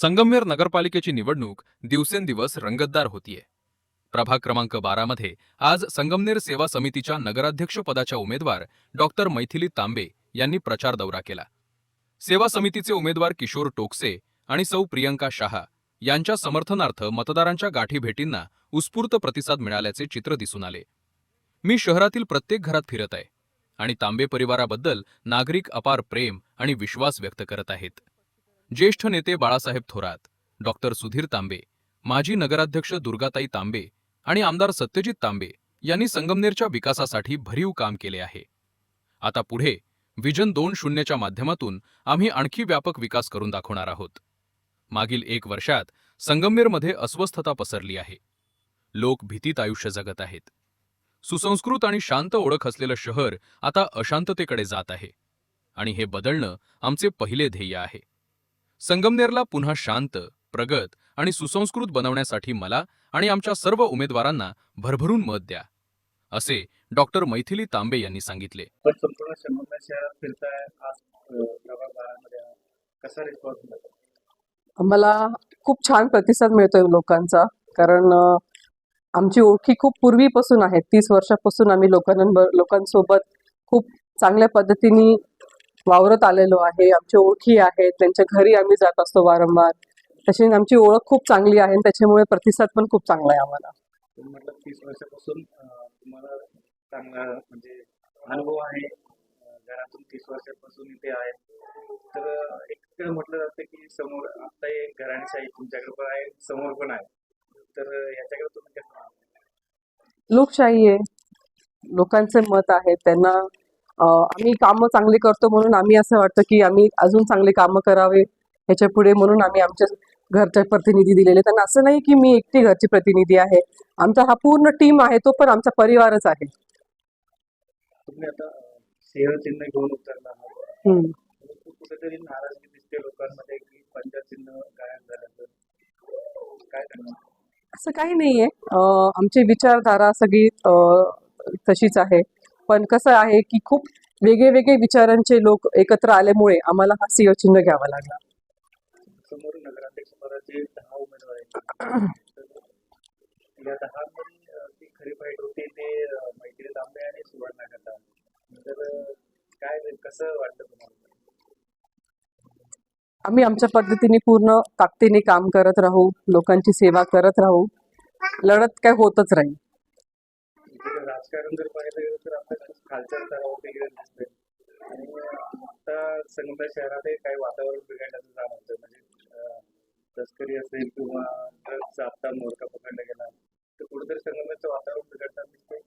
संगमनेर नगरपालिकेची निवडणूक दिवसेंदिवस रंगतदार होतीये. प्रभाग क्रमांक बारामध्ये आज संगमनेर सेवा समितीच्या नगराध्यक्षपदाच्या उमेदवार डॉक्टर मैथिली तांबे यांनी प्रचार दौरा केला. सेवा समितीचे उमेदवार किशोर टोकसे आणि सौ प्रियंका शहा यांच्या समर्थनार्थ मतदारांच्या गाठी भेटींना उत्स्फूर्त प्रतिसाद मिळाल्याचे चित्र दिसून आले. मी शहरातील प्रत्येक घरात फिरत आहे आणि तांबे परिवाराबद्दल नागरिक अपार प्रेम आणि विश्वास व्यक्त करत आहेत. ज्येष्ठ नेते बाळासाहेब थोरात डॉक्टर सुधीर तांबे माजी नगराध्यक्ष दुर्गाताई तांबे आणि आमदार सत्यजित तांबे यांनी संगमनेरच्या विकासासाठी भरीव काम केले आहे. आता पुढे विजन दोन शून्यच्या माध्यमातून आम्ही आणखी व्यापक विकास करून दाखवणार आहोत. मागील एक वर्षात संगमनेरमध्ये अस्वस्थता पसरली आहे. लोक भीतीत आयुष्य जगत आहेत. सुसंस्कृत आणि शांत ओळख असलेलं शहर आता अशांततेकडे जात आहे. आणि हे बदलणं आमचे पहिले ध्येय आहे. संगमनेरला पुन्हा शांत प्रगत आणि सुसंस्कृत बनवण्यासाठी मला आणि आमच्या सर्व उमेदवारांना भरभरून मत द्या असे डॉक्टर मैथिली तांबे यांनी सांगितले. पण संपूर्ण संगमनेर शहरात फिरताय आज अ, प्रभाग बारामध्ये आहात. कसा रिस्पॉन्स मिळतो मला खूप छान प्रतिसाद मिळतोय लोकांचा कारण आमची ओळखी खूप पूर्वीपासून आहेत तीस वर्षापासून आम्ही लोकांना लोकांसोबत खूप चांगल्या पद्धतीने वावरत आलेलो आहे आमची ओळखी आहेत त्यांच्या घरी आम्ही जात असतो वारंवार. तशी आमची ओळख खूप चांगली आहे आणि त्याच्यामुळे प्रतिसाद पण खूप चांगला आहे आम्हाला. म्हटलं तीस वर्षापासून तुम्हाला चांगला म्हणजे अनुभव आहे. घरातून तीस वर्षापासून इथे आहेत तर एक म्हटलं जातं की समोर आता एक घराणीशाही तुमच्याकडे पण आहे समोर पण आहे. तर याच्याकडे तुम्ही कसं? लोकशाही आहे. लोकांचे मत आहे त्यांना आम्ही कामं चांगली करतो म्हणून आम्ही असं वाटतं की आम्ही अजून चांगली कामं करावे ह्याच्या पुढे म्हणून आम्ही आमच्या घरचे प्रतिनिधी दिलेले. त्यांना असं नाही की मी एकटी घरची प्रतिनिधी आहे. आमचा हा पूर्ण टीम आहे तो पण आमचा परिवारच आहे. असं काही नाहीये. आमची विचारधारा सगळी तशीच आहे. पण कसं आहे की खूप वेगळे वेगळे विचारांचे लोक एकत्र आल्यामुळे आम्हाला हा सिंह चिन्ह घ्यावा लागला. आम्ही आमच्या पद्धतीने पूर्ण ताकदीने काम करत राहू लोकांची सेवा करत राहू. लढत काय होतच राहील. राजकारण जर पाहिलं गेलं तर आता खूप खालच्या स्तरावरती गेलं दिसतंय आणि आता संगमनेर शहरातही काही वातावरण बिघडल्याचं जाणवतं म्हणजे तस्करी असेल किंवा ड्रग्सचा आत्ता मोर्चा पकडला गेला तर कुठेतरी संगमनेरचं वातावरण बिघडताना दिसतंय.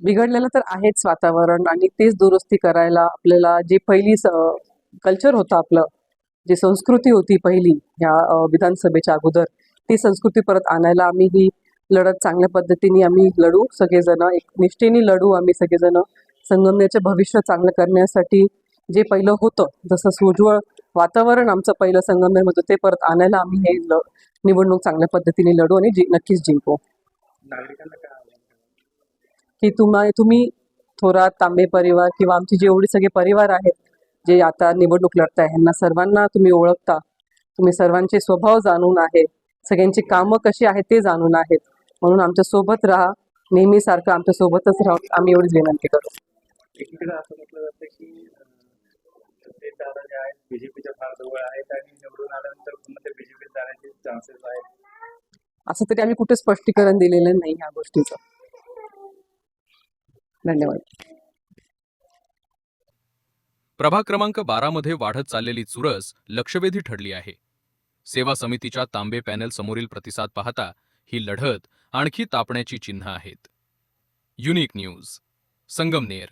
बिघडलेलं तर आहेच वातावरण आणि तेच दुरुस्ती करायला आपल्याला जे पहिली कल्चर होतं आपलं जी संस्कृती होती पहिली ह्या विधानसभेच्या अगोदर ती संस्कृती परत आणायला आम्ही ही लढत चांगल्या पद्धतीने आम्ही लढू सगळेजण एक निष्ठेने लढू आम्ही सगळेजण. संगमनेरचे भविष्य चांगलं करण्यासाठी जे पहिलं होतं जसं सुज्वळ वातावरण आमचं पहिलं संगमनेरमध्ये ते परत आणायला आम्ही हे निवडणूक चांगल्या पद्धतीने लढू आणि जि नक्कीच जिंकू? की तुम्हा तुम्ही थोरात तांबे परिवार किंवा आमचे जेवढे सगळे परिवार आहेत जे आता निवडणूक लढताय ह्यांना सर्वांना तुम्ही ओळखता. तुम्ही सर्वांचे स्वभाव जाणून आहे सगळ्यांची कामं कशी आहेत ते जाणून आहेत. म्हणून आमच्यासोबत राहा. नेहमी सारखं आमच्या सोबतच राहा. आम्ही एवढीच विनंती करू एकीकडे असं म्हटलं जातं की ते दादा जे आहेत बीजेपीच्या फार जवळ आहेत आणि निवडून आल्यानंतर पुन्हा ते बीजेपीत जाण्याचे चान्सेस आहेत. असं तरी आम्ही कुठे स्पष्टीकरण दिलेलं नाही ह्या गोष्टीचं. धन्यवाद. प्रभाग क्रमांक बारामध्ये वाढत चाललेली चुरस लक्षवेधी ठरली आहे. सेवा समितीच्या तांबे पॅनेल समोरील प्रतिसाद पाहता ही लढत आणखी तापण्याची चिन्ह आहेत. Unique news Sangamner.